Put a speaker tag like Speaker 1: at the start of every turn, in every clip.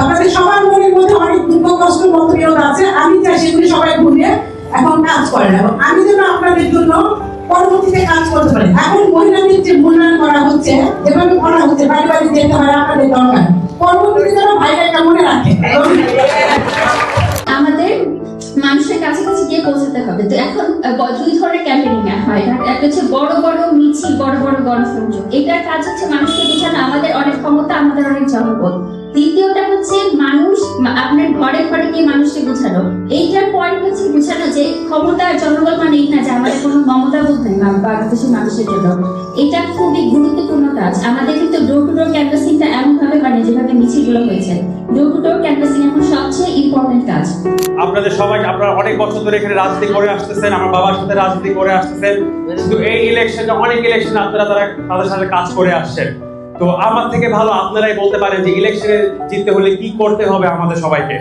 Speaker 1: আমাদের সবার মনের মধ্যে অনেক দুঃখ কষ্ট মতবিরোধ আছে। আমি চাই সেগুলি সবাই ভুলে এখন কাজ করেন এবং আমি যেন আপনাদের জন্য পরবর্তীতে কাজ করতে পারি। এখন মহিলাদের যে মূল্যায়ন করা হচ্ছে যেভাবে করা হচ্ছে বাড়ি বাড়ি যেতে হয় আপনাদের দরকার। পরবর্তীতে যেন ভাইরা এটা মনে রাখে।
Speaker 2: আমাদের মানুষের কাছাকাছি গিয়ে পৌঁছাতে হবে। তো এখন দুই ধরনের ক্যাম্পেনিং হয়। একটা হচ্ছে বড় বড় মিছিল বড় বড় গণসংযোগ। এটার কাজ হচ্ছে মানুষকে বোঝানো। আমাদের অনেক ক্ষমতা আমাদের অনেক জনপদ আপনার ঘরে ঘরে গিয়ে মানুষকে বোঝানো এইটার পয়েন্ট হচ্ছে বোঝানো যে ক্ষমতা জনবল মানে এই না যে আমাদের কোনো মমতা বোধ নেই বাংলাদেশের মানুষের জন্য। এটা খুবই গুরুত্বপূর্ণ কাজ। আমাদের কিন্তু ডোর টু ডোর ক্যানভাসিংটা এমন ভাবে মানে যেভাবে মিছিলগুলো হয়েছে ডোর টু ডোর ক্যানভাসিং এখন সবচেয়ে ইম্পর্টেন্ট কাজ।
Speaker 3: আপনাদের সবাই, আপনারা অনেক বছর ধরে এখানে রাজনীতি করে আসতেছেন, আমার বাবার সাথে রাজনীতি করে আসতেছেন। কিন্তু এই ইলেকশনে অনেক ইলেকশন আপনারা তারা তাদের সাথে কাজ করে আসছেন। তো আমার থেকে ভালো আপনারাই বলতে পারেন যে ইলেকশনে জিততে হলে কি করতে হবে আমাদের সবাইকে।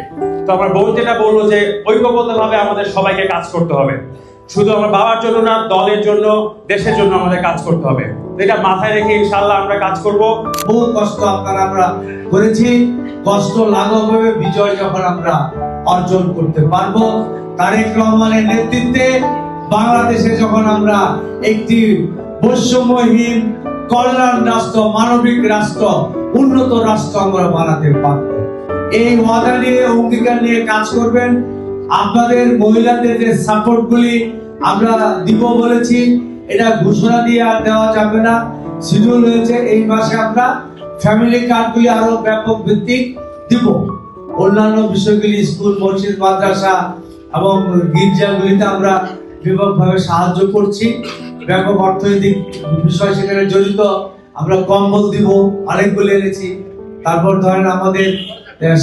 Speaker 3: তো আমার বোন যেটা বলল যে ঐক্যবদ্ধভাবে আমাদের সবাইকে কাজ করতে হবে। শুধু আমার বাবার জন্য না, দলের জন্য, দেশের জন্য আমাদের কাজ করতে হবে। এটা মাথায় রেখে ইনশাল্লাহ আমরা কাজ করব।
Speaker 4: বহু কষ্ট আপনারা আমরা করেছি। কষ্ট লাঘব হবে বিজয় যখন আমরা অর্জন করতে পারব, তারেক রহমানের নেতৃত্বে বাংলাদেশে যখন আমরা একটি বৈষম্যহীন কল্যাণ রাষ্ট্র, মানবিক রাষ্ট্র, উন্নত রাষ্ট্র আমরা বানাতে পারব। এই ওয়াদা নিয়ে, অঙ্গীকার নিয়ে কাজ করবেন। আপনাদের মহিলাদের যে সাপোর্ট গুলি আমরা দিব বলেছি, এটা ঘোষণা দিয়ে আর দেওয়া যাবে না। শিডিউল হয়েছে, এই মাসে আমরা ফ্যামিলি কার্ডগুলি আরও ব্যাপক ভিত্তিক দিব। অন্যান্য বিষয়গুলি, স্কুল, মসজিদ, মাদ্রাসা এবং গির্জাগুলিতে আমরা ব্যাপকভাবে সাহায্য করছি। ব্যাপক অর্থনৈতিক বিষয় সেখানে জড়িত। আমরা কম্বল দিব বলে এনেছি। তারপর ধরেন আমাদের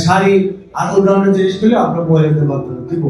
Speaker 4: শাড়ি আর অন্যান্য জিনিসগুলো আমরা মহিলাদের মাধ্যমে দিব।